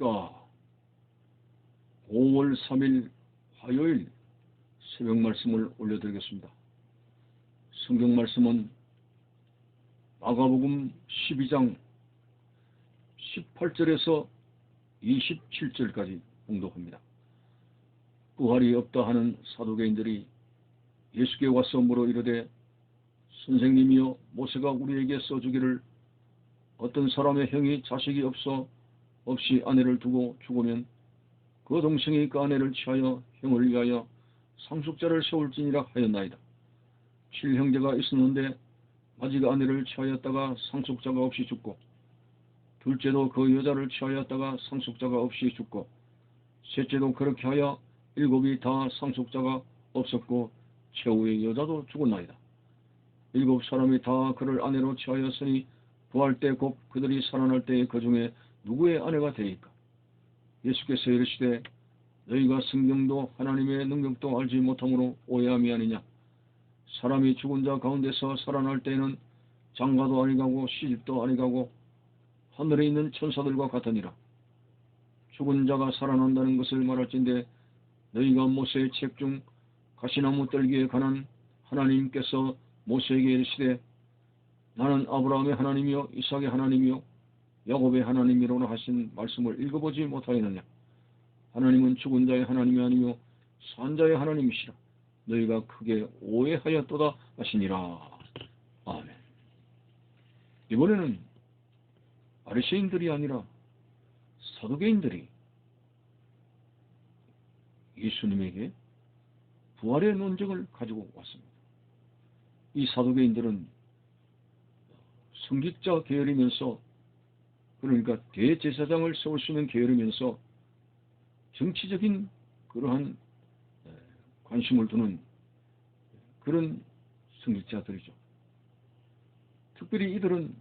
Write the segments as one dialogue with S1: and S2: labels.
S1: 안녕하십니까. 5월 3일 화요일 새벽 말씀을 올려드리겠습니다. 성경 말씀은 마가복음 12장 18절에서 27절까지 공독합니다. 부활이 없다 하는 사도개인들이 예수께 와서 물어 이르되 선생님이여 모세가 우리에게 써주기를 어떤 사람의 형이 자식이 없어 없이 아내를 두고 죽으면 그 동생이 그 아내를 취하여 형을 위하여 상속자를 세울지니라 하였나이다. 칠형제가 있었는데 아직 아내를 취하였다가 상속자가 없이 죽고 둘째도 그 여자를 취하였다가 상속자가 없이 죽고 셋째도 그렇게 하여 일곱이 다 상속자가 없었고 최후의 여자도 죽었나이다. 일곱 사람이 다 그를 아내로 취하였으니 부할 때곧 그들이 살아날 때에 그 중에 누구의 아내가 되리까? 예수께서 이르시되 너희가 성경도 하나님의 능력도 알지 못함으로 오해함이 아니냐? 사람이 죽은 자 가운데서 살아날 때에는 장가도 아니가고 시집도 아니가고 하늘에 있는 천사들과 같으니라. 죽은 자가 살아난다는 것을 말할진대 너희가 모세의 책 중 가시나무 떨기에 관한 하나님께서 모세에게 이르시되 나는 아브라함의 하나님이요 이삭의 하나님이요 야곱의 하나님이로나 하신 말씀을 읽어보지 못하였느냐? 하나님은 죽은 자의 하나님이 아니요 산 자의 하나님이시라. 너희가 크게 오해하였도다 하시니라. 아멘. 이번에는 아르시인들이 아니라 사도개인들이 예수님에게 부활의 논증을 가지고 왔습니다. 이 사도개인들은 성직자 계열이면서 그러니까 대제사장을 세울 수 있는 계열이면서 정치적인 그러한 관심을 두는 그런 성직자들이죠. 특별히 이들은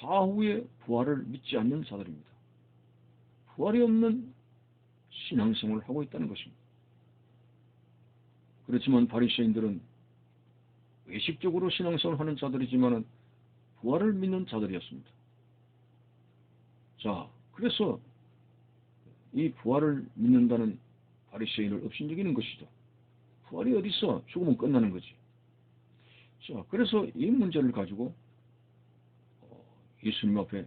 S1: 사후의 부활을 믿지 않는 자들입니다. 부활이 없는 신앙생활을 하고 있다는 것입니다. 그렇지만 바리새인들은 외식적으로 신앙생활을 하는 자들이지만 부활을 믿는 자들이었습니다. 자, 그래서 이 부활을 믿는다는 바리새인을 업신여기는 것이죠. 부활이 어디 있어? 죽으면 끝나는 거지. 자, 그래서 이 문제를 가지고 어, 예수님 앞에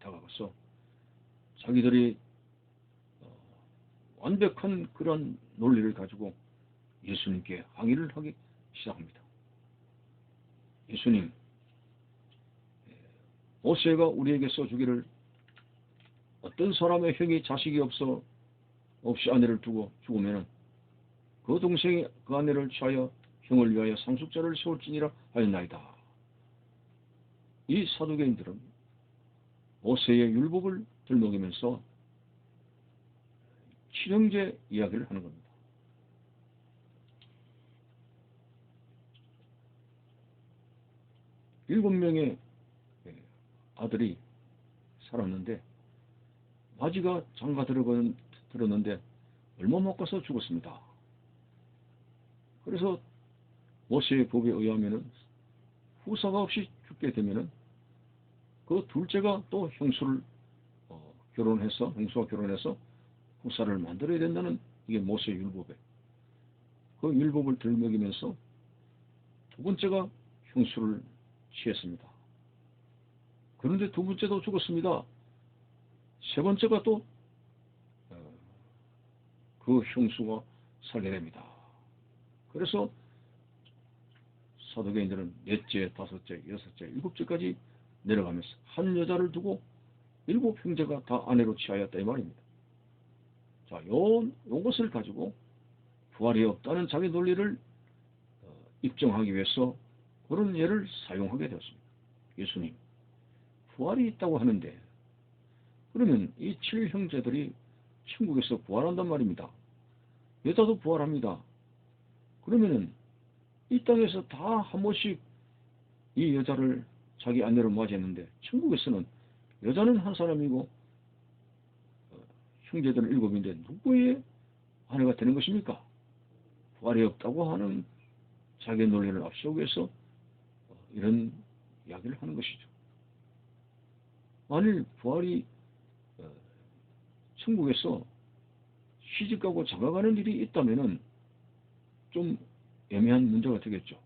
S1: 다가가서 자기들이 어, 완벽한 그런 논리를 가지고 예수님께 항의를 하기 시작합니다. 예수님, 모세가 우리에게 써주기를 어떤 사람의 형이 자식이 없어 없이 아내를 두고 죽으면 그 동생이 그 아내를 취하여 형을 위하여 상속자를 세울지니라 하였나이다. 이 사두개인들은 모세의 율법을 들먹이면서 칠형제 이야기를 하는 겁니다. 일곱 명의 아들이 살았는데 바지가 장가 들었는데 얼마 못 가서 죽었습니다. 그래서 모세의 법에 의하면은 후사가 없이 죽게 되면은 그 둘째가 또 형수를 어, 결혼해서 형수와 결혼해서 후사를 만들어야 된다는 이게 모세의 율법에 그 율법을 들먹이면서 두 번째가 형수를 취했습니다. 그런데 두 번째도 죽었습니다. 세 번째가 또그 어, 형수가 살게 됩니다. 그래서 사도개인들은 넷째, 다섯째, 여섯째, 일곱째까지 내려가면서 한 여자를 두고 일곱 형제가 다 아내로 취하였다 이 말입니다. 자, 요, 요것을 가지고 부활이 없다는 자기 논리를 어, 입증하기 위해서 그런 예를 사용하게 되었습니다. 예수님, 부활이 있다고 하는데 그러면 이칠 형제들이 천국에서 부활한단 말입니다. 여자도 부활합니다. 그러면은 이 땅에서 다 한 번씩 이 여자를 자기 아내로 맞이했는데 천국에서는 여자는 한 사람이고 어, 형제들은 일곱인데 누구의 아내가 되는 것입니까? 부활이 없다고 하는 자기 논리를 앞세우기 위해서 어, 이런 이야기를 하는 것이죠. 만일 부활이 어, 천국에서 시집가고 장가가는 일이 있다면은 좀 애매한 문제가 되겠죠.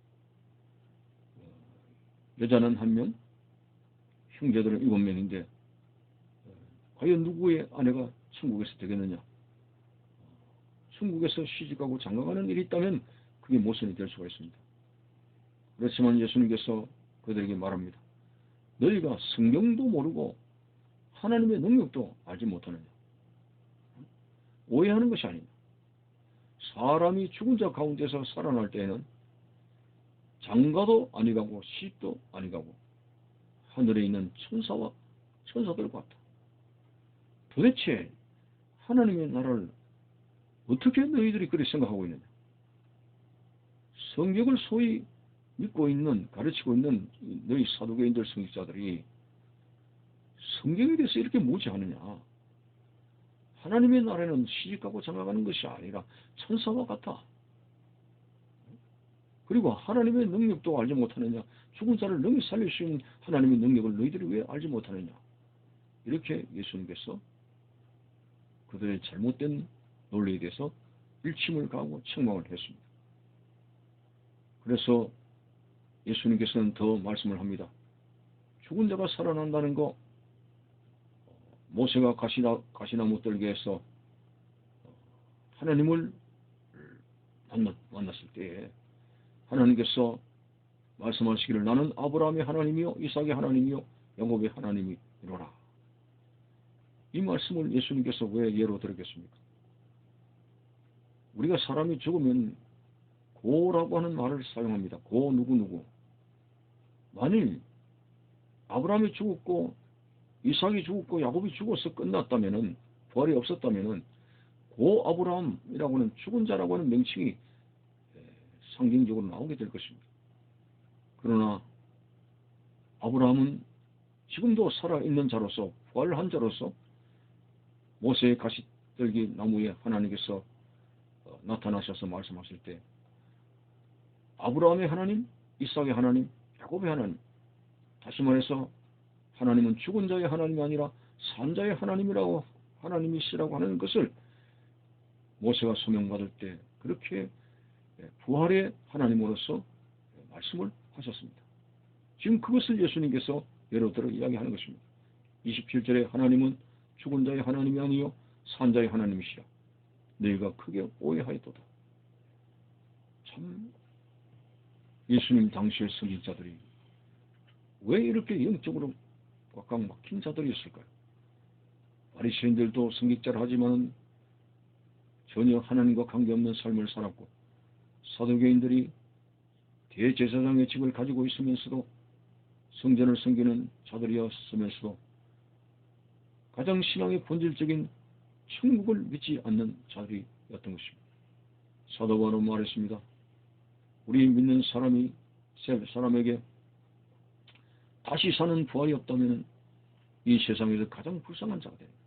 S1: 여자는 한 명, 형제들은 일곱 명인데 과연 누구의 아내가 천국에서 되겠느냐? 천국에서 시집가고 장가가는 일이 있다면 그게 모순이 될 수가 있습니다. 그렇지만 예수님께서 그들에게 말합니다. 너희가 성경도 모르고 하나님의 능력도 알지 못하느냐? 오해하는 것이 아니다. 사람이 죽은 자 가운데서 살아날 때에는 장가도 아니 가고 시집도 아니 가고 하늘에 있는 천사와 천사들 같다. 도대체 하나님의 나라를 어떻게 너희들이 그리 생각하고 있느냐? 성경을 소위 믿고 있는 가르치고 있는 너희 사도계인들 성직자들이 성경에 대해서 이렇게 무지하느냐? 하나님의 나라는 시집가고 장가가는 것이 아니라 천사와 같아. 그리고 하나님의 능력도 알지 못하느냐? 죽은 자를 능히 살릴 수 있는 하나님의 능력을 너희들이 왜 알지 못하느냐? 이렇게 예수님께서 그들의 잘못된 논리에 대해서 일침을 가하고 책망을 했습니다. 그래서 예수님께서는 더 말씀을 합니다. 죽은 자가 살아난다는 거 모세가 가시나, 가시나무 떨기에서 하나님을 만났, 만났 을 때에 하나님께서 말씀하시기를 나는 아브라함의 하나님이요 이삭의 하나님이요 야곱의 하나님이로라. 이 말씀을 예수님께서 왜 예로 들었겠습니까? 우리가 사람이 죽으면 고라고 하는 말을 사용합니다. 고 누구누구. 만일 아브라함이 죽었고 이삭이 죽었고 야곱이 죽어서 끝났다면은 부활이 없었다면은 고 아브라함이라고는 죽은 자라고 하는 명칭이 상징적으로 나오게 될 것입니다. 그러나 아브라함은 지금도 살아있는 자로서 부활한 자로서 모세의 가시떨기 나무에 하나님께서 어, 나타나셔서 말씀하실 때 아브라함의 하나님, 이삭의 하나님, 야곱의 하나님 다시 말해서 하나님은 죽은 자의 하나님이 아니라 산자의 하나님이라고 하나님이시라고 하는 것을 모세가 소명받을 때 그렇게 부활의 하나님으로서 말씀을 하셨습니다. 지금 그것을 예수님께서 예로 들어 이야기하는 것입니다. 27절에 하나님은 죽은 자의 하나님이 아니요 산자의 하나님이시라. 너희가 크게 오해하였도다. 참 예수님 당시의 성인자들이 왜 이렇게 영적으로 꽉꽉 막힌 자들이었을까요? 바리새인들도 성직자를 하지만 전혀 하나님과 관계없는 삶을 살았고 사도교인들이 대제사장의 집을 가지고 있으면서도 성전을 섬기는 자들이었으면서도 가장 신앙의 본질적인 천국을 믿지 않는 자들이었던 것입니다. 사도 바로 말했습니다. 우리 믿는 사람이 사람에게 다시 사는 부활이 없다면 이 세상에서 가장 불쌍한 자가 됩니다.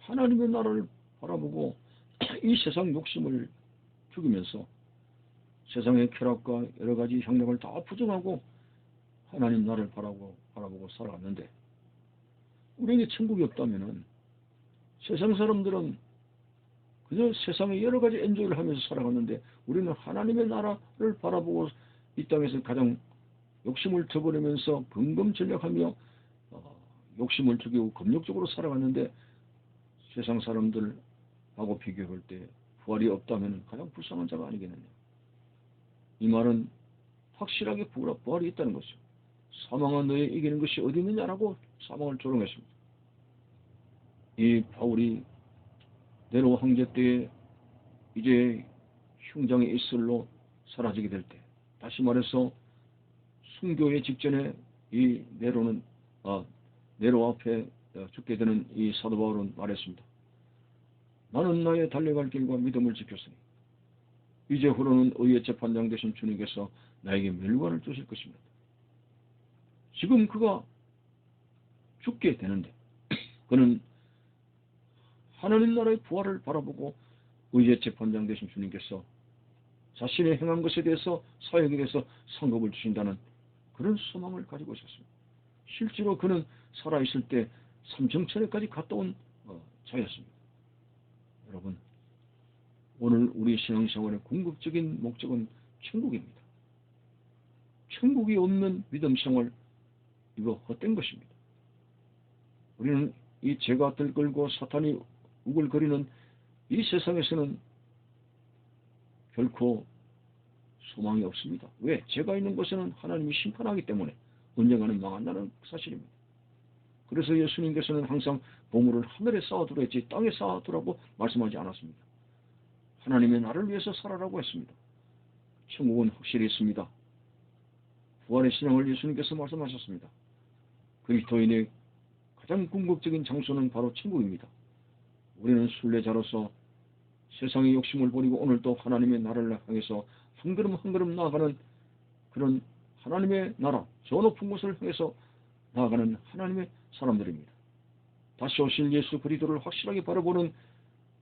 S1: 하나님의 나라를 바라보고 이 세상 욕심을 죽이면서 세상의 쾌락과 여러 가지 향락을 다 부정하고 하나님 나라를 바라보고, 바라보고 살아갔는데 우리에게 천국이 없다면은 세상 사람들은 그저 세상의 여러 가지 엔조이를 하면서 살아갔는데 우리는 하나님의 나라를 바라보고 이 땅에서 가장 욕심을 저버리면서 근검전략하며 어, 욕심을 죽이고 검역적으로 살아갔는데 세상 사람들하고 비교할 때 부활이 없다면 가장 불쌍한 자가 아니겠느냐. 이 말은 확실하게 부활이 있다는 것이죠. 사망은 너에 이기는 것이 어디 있느냐라고 사망을 조롱했습니다. 이 바울이 네로 황제 때에 이제 흉장의 이슬로 사라지게 될 때, 다시 말해서 순교의 직전에 이 네로는 아, 네로 앞에 죽게 되는 이 사도 바울은 말했습니다. 나는 나의 달려갈 길과 믿음을 지켰으니 이제 후로는 의의 재판장 되신 주님께서 나에게 멸관을 주실 것입니다. 지금 그가 죽게 되는데 그는 하나님 나라의 부활을 바라보고 의의 재판장 되신 주님께서 자신의 행한 것에 대해서 사역에 대해서 상급을 주신다는 그런 소망을 가지고 있었습니다. 실제로 그는 살아있을 때 삼정천에까지 갔다 온 어, 사였습니다. 여러분, 오늘 우리 신앙생활의 궁극적인 목적은 천국입니다. 천국이 없는 믿음 생활, 이거 헛된 것입니다. 우리는 이 죄가 들끓고 사탄이 우글거리는 이 세상에서는 결코 소망이 없습니다. 왜? 죄가 있는 곳에는 하나님이 심판하기 때문에 언젠가는 망한다는 사실입니다. 그래서 예수님께서는 항상 보물을 하늘에 쌓아두라 했지 땅에 쌓아두라고 말씀하지 않았습니다. 하나님의 나를 위해서 살아라고 했습니다. 천국은 확실히 있습니다. 부활의 신앙을 예수님께서 말씀하셨습니다. 그리스도인의 가장 궁극적인 장소는 바로 천국입니다. 우리는 순례자로서 세상의 욕심을 버리고 오늘도 하나님의 나라를 향해서 한 걸음 한 걸음 나아가는 그런 하나님의 나라, 저 높은 곳을 향해서 나아가는 하나님의 사람들입니다. 다시 오실 예수 그리스도를 확실하게 바라보는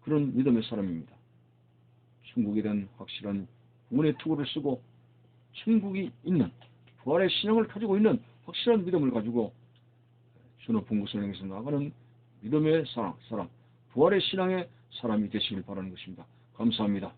S1: 그런 믿음의 사람입니다. 천국에 대한 확실한 구원의 투구를 쓰고 천국이 있는 부활의 신앙을 가지고 있는 확실한 믿음을 가지고 저 높은 곳을 향해서 나아가는 믿음의 사람, 사람, 부활의 신앙의 사람이 되시길 바라는 것입니다. 감사합니다.